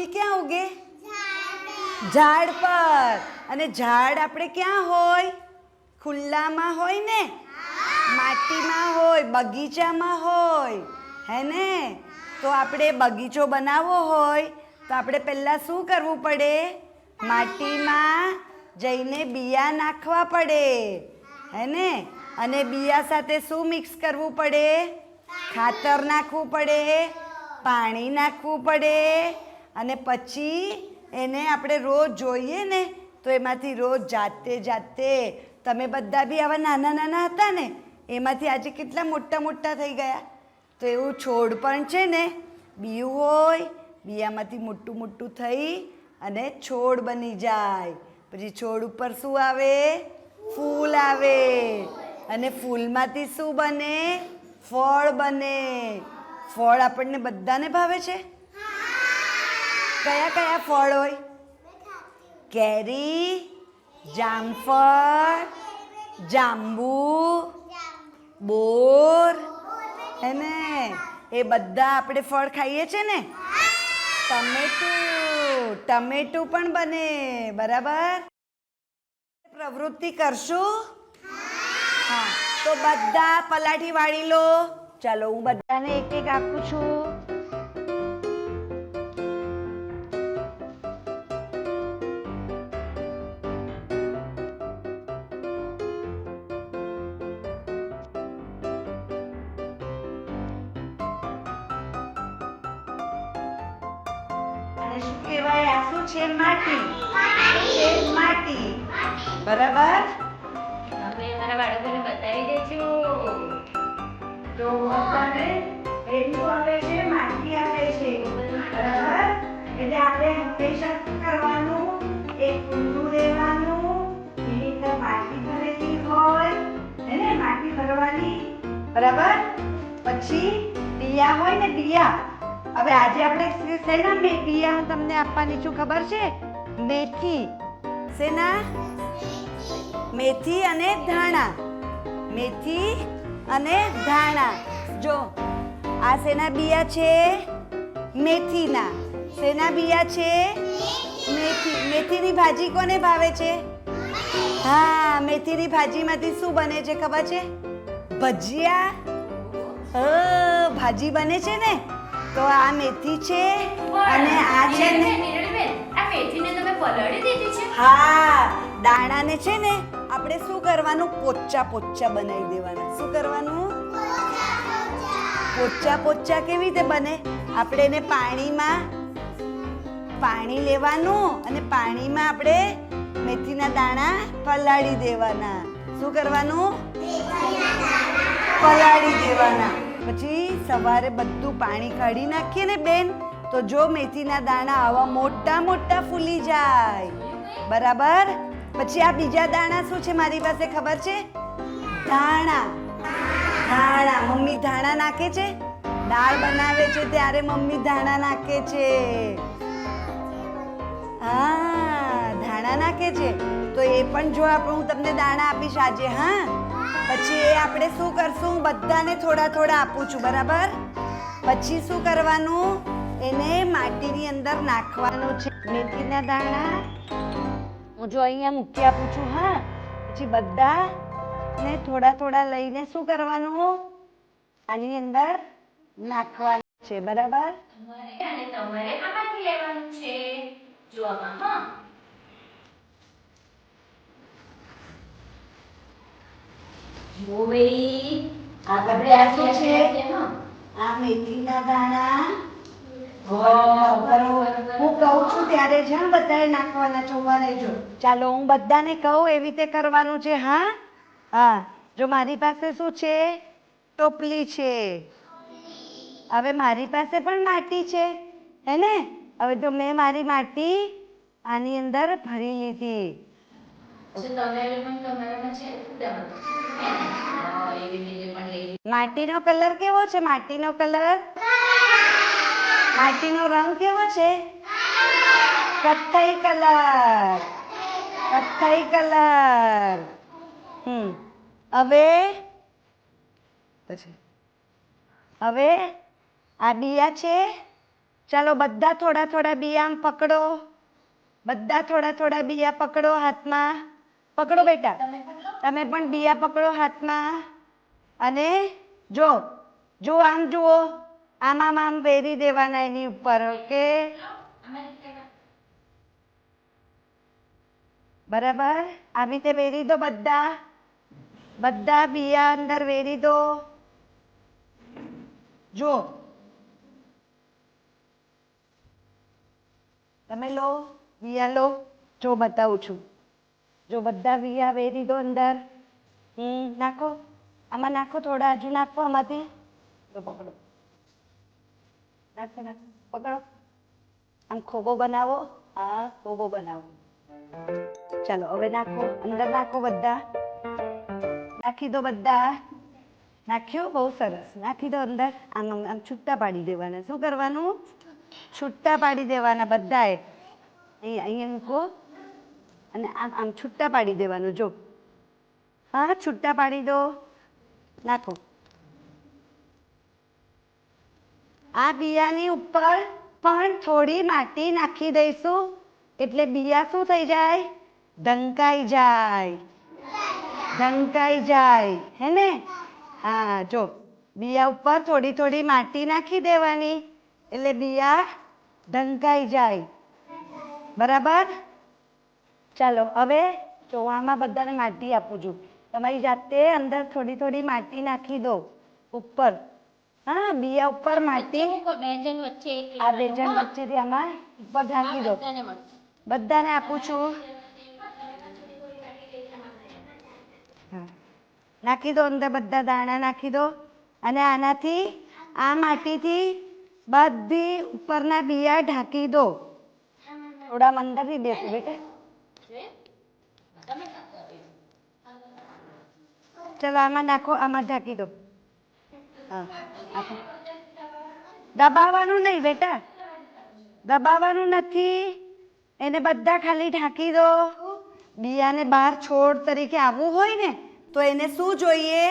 ફૂલ ક્યાં ઉગે? ઝાડ પર. અને ઝાડ આપણે ક્યાં હોય? ખુલ્લામાં હોય ને? માટીમાં હોય બગીચામાં હોય. હે ને? તો આપણે બગીચો બનાવવો હોય તો આપણે પહેલાં શું કરવું પડે? માટીમાં જઈને બિયા નાખવા પડે. હે ને? અને બિયા સાથે શું મિક્સ કરવું પડે? ખાતર નાખવું પડે પાણી નાખવું પડે. અને પછી એને આપણે રોજ જોઈએ ને, તો એમાંથી રોજ જાતે જાતે, તમે બધા બી આવા નાના નાના હતા ને, એમાંથી આજે કેટલા મોટા મોટા થઈ ગયા. તો એવું છોડ પણ છે ને, બીયું હોય, બિયામાંથી મોટું મોટું થઈ અને છોડ બની જાય. પછી છોડ ઉપર શું આવે? ફૂલ આવે. અને ફૂલમાંથી શું બને? ફળ બને. ફળ આપણને બધાને ભાવે છે. કયા કયા ફળ હોય? કેરી, જામફળ, જાંબુ, બોર હે ને એ બધા આપણે ફળ ખાઈએ છે ને? ટમેટું. ટમેટું પણ બને, બરાબર? પ્રવૃત્તિ કરશું? હા, તો બધા પલાઠી વાળી લો. ચાલો, હું બધાને એક એક આપું છું. કહેવાય આ શું છે? માટી. માટી. બરાબર? અમે અમારા બાળકોને બતાવી દઈશું તો અત્યારે પેલું આવે છે માટી આવે છે. બરાબર? એટલે આપણે હંમેશા કરવાનું? એક એની અંદર માટી ભરેલી હોય હે ને? માટી ભરવાની. બરાબર? પછી દિયા હોય ને દિયા. હવે આજે આપણે સેના શેના મે તમને આપવાની છું ખબર છે? મેથી. શેના મેથી અને ધાણા. મેથી અને ધાણા. જો, આ શેના બિયા છે મેથીના. શેના બિયા છે મેથી. મેથીની ભાજી કોને ભાવે છે? હા, મેથીની ભાજીમાંથી શું બને છે ખબર છે? ભજીયા? ભાજી બને છે ને? તો આ મેથી છે અને આ છે ને આ મેથીને તમે પલળી દીધી છે. હા દાણાને છે ને આપણે શું કરવાનું? પોચા પોચા બનાવી દેવાના. શું કરવાનું? પોચા પોચા કેવી રીતે બને? આપણે એને પાણીમાં પાણી લેવાનું અને પાણીમાં આપણે મેથીના દાણા પલાળી દેવાના. શું કરવાનું? પલાળી દેવાના. પછી સવારે બધું પાણી કાઢી નાખીએ ને બેન, તો જો મેથીના દાણા આવા મોટા મોટા ફૂલી જાય. બરાબર? પછી આ બીજા દાણા શું છે મારી પાસે ખબર છે? ધાણા. ધાણા. મમ્મી ધાણા નાખે છે? દાળ બનાવે છે ત્યારે મમ્મી ધાણા નાખે છે. હા, ધાણા નાખે છે. તો એ પણ જો આપણે હું તમને દાણા આપીશ આજે, હા? પછી એ આપણે શું કરશું? બધાને થોડા થોડા આપું છું, બરાબર? પછી શું કરવાનું? એને માટીની અંદર નાખવાનું છે. મેથીના દાણા. હું જો અહીંયા મૂકી આપું છું, હા? પછી બધા ને થોડા થોડા લઈને શું કરવાનું? આની અંદર નાખવાનું છે, બરાબર? તમારે તમારે આમાંથી લેવાનું છે. જો આમાં, હા? જુઓ આપણે આ શું છે. આ મેથીના દાણા. હું કહું છું ત્યારે છે ને બધાએ નાખવાના ઊભા ચાલો હું બધાને કહું એવી રીતે કરવાનું છે હા? હા. જો મારી પાસે શું છે? ટોપલી છે. હવે મારી પાસે પણ માટી છે હે ને? હવે તો મેં મારી માટી આની અંદર ભરી લીધી. માટીનો કલર કેવો છે? માટીનો કલર? માટીનો રંગ કેવો છે? કથ્થઈ કલર. કથ્થઈ કલર. હમ. હવે? પછી. હવે? આ બિયા છે? ચાલો બધા થોડા થોડા બિયા પકડો. બધા થોડા થોડા બિયા પકડો હાથમાં. પકડો બેટા. તમે પણ બિયા પકડો હાથમાં. અને જો જો આમ જુઓ, આમાં આમ વેરી દેવાના એની ઉપર, ઓકે? બરાબર? આવી રીતે વેરી દો બધા. બધા બિયા અંદર વેરી દો. જો. તમે લો, બિયા લો. જો બતાવું છું. જો બધા બિયા વેરી દો અંદર. હમ, નાખો. આમાં નાખો થોડા હજુ નાખો આમાંથી. તો પકડો. નાખો નાખો. પકડો. આમ ખોબો બનાવો. હા ખોબો બનાવો. ચાલો હવે નાખો. અંદર નાખો બધા. નાખી દો બધા. નાખ્યું? બહુ સરસ. નાખી દો અંદર. આમ આમ છૂટા પાડી દેવાના. શું કરવાનું? છૂટા પાડી દેવાના બધાએ. અહીં અહીંયા મૂકો. અને આમ આમ છૂટા પાડી દેવાનું. જો. હા છૂટા પાડી દો. નાખો. આ બિયાની ઉપર પણ થોડી માટી નાખી દઈશું. એટલે બિયા શું થઈ જાય? ઢંકાઈ જાય. ઢંકાઈ જાય. હે ને? હા, જો, બિયા ઉપર થોડી થોડી માટી નાખી દેવાની. એટલે બિયા ઢંકાઈ જાય. બરાબર? ચાલો, હવે ચોવામાં બધાને માટી આપું છું. તમારી જાતે અંદર થોડી થોડી માટી નાખી દો ઉપર. હા બિયા ઉપર માટી. બેંજન વચ્ચે આ બેજન વચ્ચેથી આમાં ઉપર ઢાંકી દો. બધાને આપું છું. હા. નાખી દો અંદર બધા દાણા નાખી દો. અને આનાથી આ માટીથી બધી ઉપરના બિયા ઢાંકી દો. થોડા મંદરથી બેસો બેટા. ચલો આમાં નાખો, આમાં ઢાંકી દો. હા દબાવવાનું નહીં બેટા. દબાવવાનું નથી. એને બધા ખાલી ઢાંકી દો. બિયાને બહાર છોડ તરીકે આવવું હોય ને, તો એને શું જોઈએ?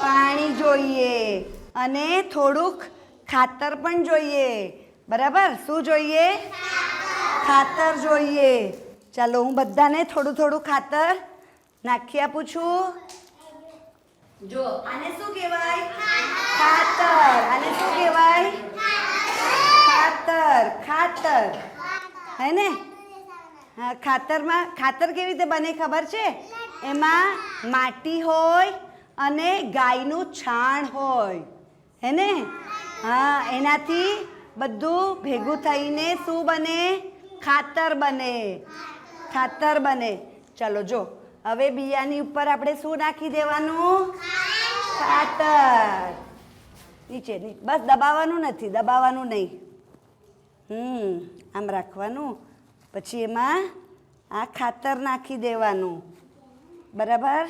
પાણી જોઈએ. અને થોડુંક ખાતર પણ જોઈએ. બરાબર? શું જોઈએ? ખાતર જોઈએ. ચાલો, હું બધાને થોડું થોડું ખાતર નાખી આપું છું. જો, આને શું કહેવાય? ખાતર. આને શું કહેવાય? ખાતર. ખાતર. હે ને? ખાતરમાં, ખાતર કેવી રીતે બને ખબર છે? એમાં માટી હોય અને ગાયનું છાણ હોય. હે ને? હા, એનાથી બધું ભેગું થઈને શું બને? ખાતર બને. ખાતર બને. ચલો, જો. હવે બિયાની ઉપર આપણે શું નાખી દેવાનું? ખાતર. નીચે બસ દબાવવાનું નથી, દબાવવાનું નહીં. હમ, આમ રાખવાનું. પછી એમાં આ ખાતર નાખી દેવાનું. બરાબર?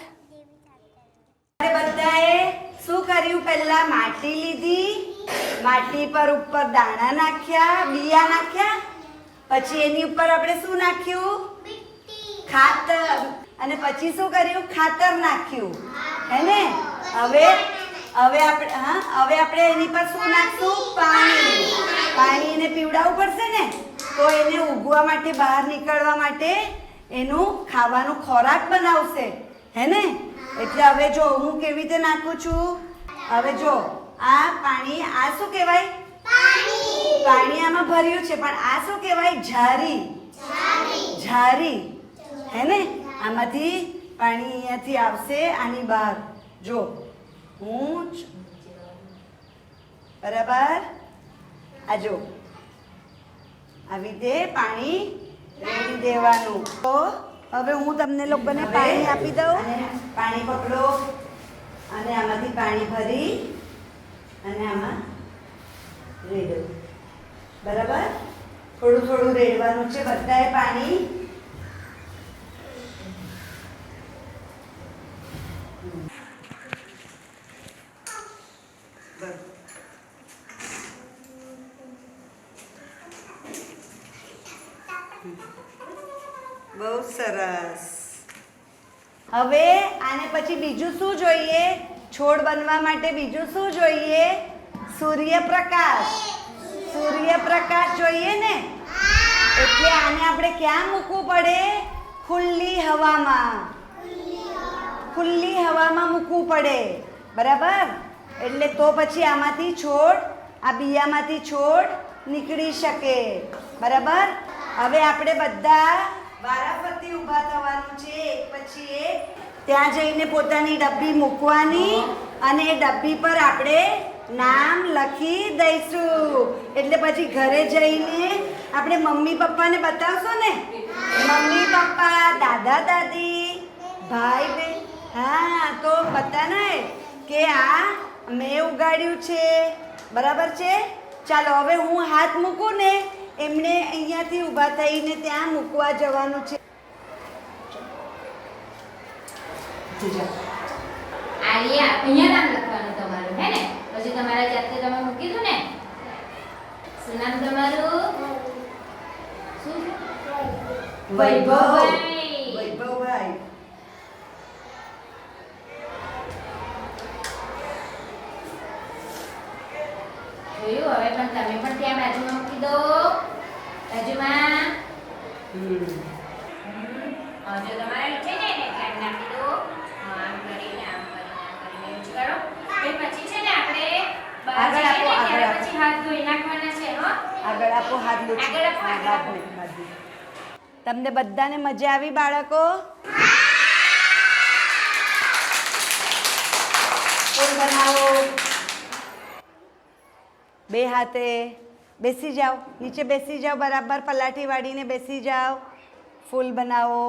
બધાએ શું કર્યું પહેલા? માટી લીધી. માટી પર ઉપર દાણા નાખ્યા, બિયા નાખ્યા. પછી એની ઉપર આપણે શું નાખ્યું? ખાતર. અને પછી શું કર્યું? ખાતર નાખ્યું. હે ને હવે હવે આપણે હા હવે આપણે એની પર શું નાખશું? પાણી. પાણી એને પીવડાવવું પડશે ને? તો એને ઉગવા માટે બહાર નીકળવા માટે એનું ખાવાનું ખોરાક બનાવશે. હે ને એટલે હવે જો હું કેવી રીતે નાખું છું? હવે જો આ પાણી આ શું કહેવાય? પાણી. આમાં ભર્યું છે પણ આ શું કહેવાય? ઝારી ઝારી હે ને આમાંથી પાણી અહીંયાથી આવશે આની બહાર. જો હું બરાબર? આ જો. આવી રીતે પાણી રેડી દેવાનું. તો હવે હું તમને લોકોને પાણી આપી દઉં. પાણી પકડો. અને આમાંથી પાણી ભરી અને આમાં રેડો બરાબર? થોડું થોડું રેડવાનું છે. બધાએ પાણી બહુ સરસ. હવે આને પછી બીજું શું જોઈએ? છોડ બનવા માટે બીજું શું જોઈએ? સૂર્યપ્રકાશ. સૂર્યપ્રકાશ જોઈએ ને? એટલે આને આપણે ક્યાં મૂકવું પડે? ખુલ્લી હવામાં. ખુલ્લી હવામાં મૂકવું પડે. બરાબર? એટલે તો પછી આમાંથી છોડ, આ બિયામાંથી છોડ નીકળી શકે. બરાબર? હવે આપણે બધા વારાફરતી ઊભા થવાનું છે. એક પછી એક. ત્યાં જઈને પોતાની ડબ્બી મૂકવાની અને એ ડબ્બી પર આપણે નામ લખી દઈશું. એટલે પછી ઘરે જઈને આપણે મમ્મી પપ્પાને બતાવશો ને? મમ્મી પપ્પા દાદા દાદી ભાઈ બેન હા તો બતાને કે આ મેં ઉગાડ્યું છે. બરાબર છે? ચાલો હવે હું હાથ મૂકું ને એમણે અહીંયાથી ઊભા થઈને ત્યાં મૂકવા જવાનું છે. આલિયા અહીંયા નામ લખવાનું તમારું હે ને? પછી તમારા જાતે તમે મૂકી દો ને. શું નામ તમારું? શું? વૈભવભાઈ. વૈભવભાઈ. જોયું હવે પણ તમે પણ ત્યાં બાજુમાં મૂકી દો. બાજુમાં. જો તમારે છે ને એને ધ્યાન નાખી દો. આમ કરીને આમ કરીને આમ કરીને. એવું કરો. એ પછી છે ને આપણે આગળ આપો, આગળ પછી હાથ ધોઈ નાખવાના છે હો. આગળ આપો હાથ લો આગળ આપો, આગળ. તમને બધાને મજા આવી બાળકો? બનાવો. બે હાથે. બેસી જાઓ નીચે બેસી જાઓ બરાબર પલાઠી વાળીને બેસી જાઓ ફૂલ બનાવો.